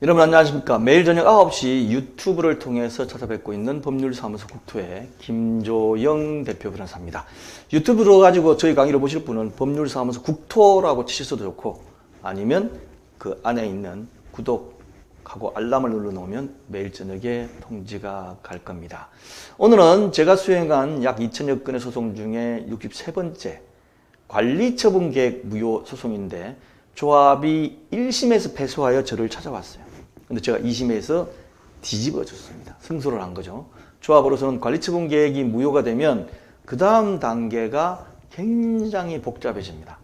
여러분 안녕하십니까. 매일 저녁 9시 유튜브를 통해서 찾아뵙고 있는 법률사무소 국토의 김조영 대표 변호사입니다. 유튜브로 가지고 저희 강의를 보실 분은 법률사무소 국토라고 치셔도 좋고 아니면 그 안에 있는 구독하고 알람을 눌러 놓으면 매일 저녁에 통지가 갈 겁니다. 오늘은 제가 수행한 약 2천여 건의 소송 중에 63번째 관리처분 계획 무효 소송인데 조합이 1심에서 패소하여 저를 찾아왔어요. 근데 제가 2심에서 뒤집어 줬습니다. 승소를 한 거죠. 조합으로서는 관리처분 계획이 무효가 되면 그 다음 단계가 굉장히 복잡해집니다.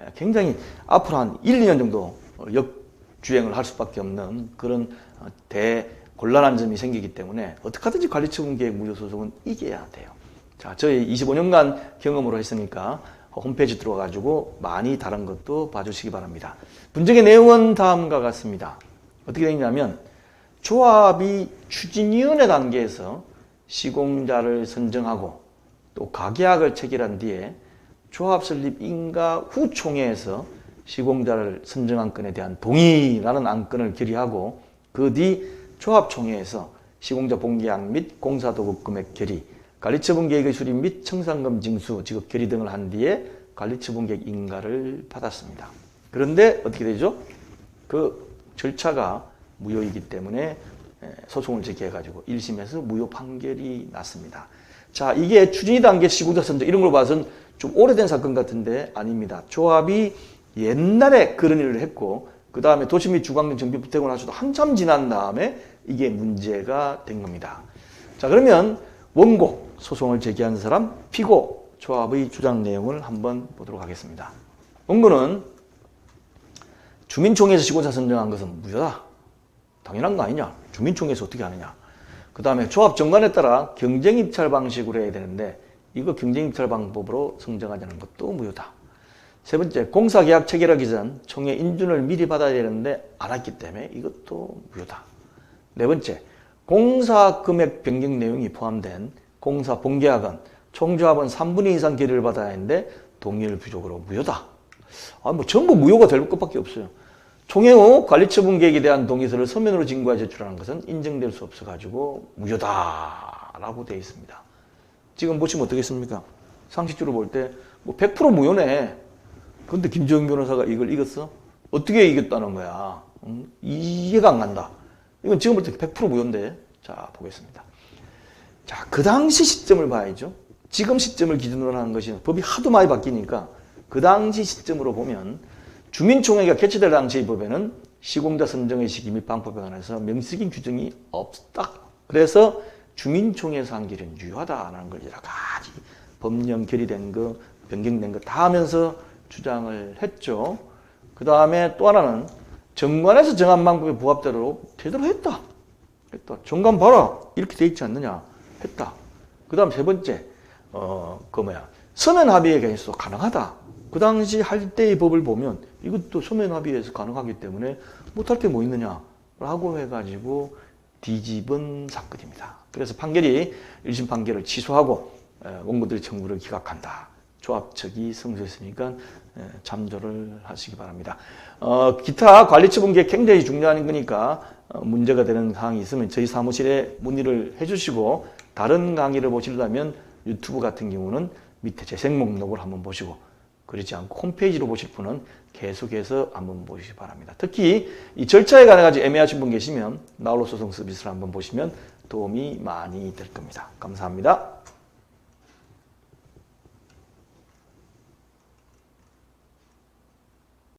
에, 굉장히 앞으로 한 1, 2년 정도 역주행을 할 수밖에 없는 그런 어, 대곤란한 점이 생기기 때문에 어떻게 하든지 관리처분 계획 무효 소송은 이겨야 돼요. 자, 저희 25년간 경험으로 했으니까 홈페이지 들어가가지고 많이 다른 것도 봐주시기 바랍니다. 분쟁의 내용은 다음과 같습니다. 어떻게 되냐면 조합이 추진위원회 단계에서 시공자를 선정하고 또 가계약을 체결한 뒤에 조합 설립 인가 후 총회에서 시공자를 선정한 건에 대한 동의라는 안건을 결의하고 그 뒤 조합 총회에서 시공자 본계약 및 공사도급 금액 결의, 관리처분 계획의 수립 및 청산금 징수, 지급 결의 등을 한 뒤에 관리처분 계획 인가를 받았습니다. 그런데 어떻게 되죠? 그 절차가 무효이기 때문에 소송을 제기해가지고 1심에서 무효 판결이 났습니다. 자, 이게 추진위 단계 시구자 선정 이런 걸 봐서는 좀 오래된 사건 같은데 아닙니다. 조합이 옛날에 그런 일을 했고 그 다음에 도시 및 주관경 정비 부태고 나서도 한참 지난 다음에 이게 문제가 된 겁니다. 자, 그러면 원고 소송을 제기한 사람 피고 조합의 주장 내용을 한번 보도록 하겠습니다. 원고는 주민총회에서 시공자 선정한 것은 무효다. 당연한 거 아니냐? 주민총회에서 어떻게 하느냐? 그 다음에 조합 정관에 따라 경쟁 입찰 방식으로 해야 되는데 이거 경쟁 입찰 방법으로 선정하자는 것도 무효다. 세 번째, 공사 계약 체결하기 전 총회 인준을 미리 받아야 되는데 안 했기 때문에 이것도 무효다. 네 번째, 공사 금액 변경 내용이 포함된 공사 본계약은 총조합은 3분의 이상 결의를 받아야 하는데 동의를 부족으로 무효다. 아, 뭐 전부 무효가 될 것밖에 없어요. 총회 후 관리처분 계획에 대한 동의서를 서면으로 증거해 제출하는 것은 인정될 수 없어가지고 무효다라고 되어 있습니다. 지금 보시면 어떻겠습니까? 상식적으로 볼 때 뭐 100% 무효네. 근데 김정은 변호사가 이걸 이겼어? 어떻게 이겼다는 거야? 응? 이해가 안 간다. 이건 지금 볼 때 100% 무효인데. 자, 보겠습니다. 자, 그 당시 시점을 봐야죠. 지금 시점을 기준으로 하는 것이 법이 하도 많이 바뀌니까 그 당시 시점으로 보면 주민총회가 개최될 당시의 법에는 시공자 선정의 시기 및 방법에 관해서 명시적인 규정이 없다. 그래서 주민총회에서 한 길은 유효하다라는 걸 여러 가지 법령 결의된 거, 변경된 거 다 하면서 주장을 했죠. 그 다음에 또 하나는 정관에서 정한 방법에 부합대로 제대로 했다. 했다. 정관 봐라. 이렇게 돼 있지 않느냐. 했다. 그 다음 세 번째, 어, 그 뭐야. 서면 합의에 관해서 가능하다. 그 당시 할 때의 법을 보면 이것도 서면 합의에서 가능하기 때문에 못할 게 뭐 있느냐. 라고 해가지고 뒤집은 사건입니다. 그래서 판결이 1심 판결을 취소하고 원고들의 청구를 기각한다. 조합 측이 승소했으니까 참조를 하시기 바랍니다. 어, 기타 관리처분 계획 굉장히 중요한 거니까 어, 문제가 되는 사항이 있으면 저희 사무실에 문의를 해주시고 다른 강의를 보시려면 유튜브 같은 경우는 밑에 재생 목록을 한번 보시고 그렇지 않고 홈페이지로 보실 분은 계속해서 한번 보시기 바랍니다. 특히 이 절차에 관해 가지고 애매하신 분 계시면 나홀로 소송 서비스를 한번 보시면 도움이 많이 될 겁니다. 감사합니다.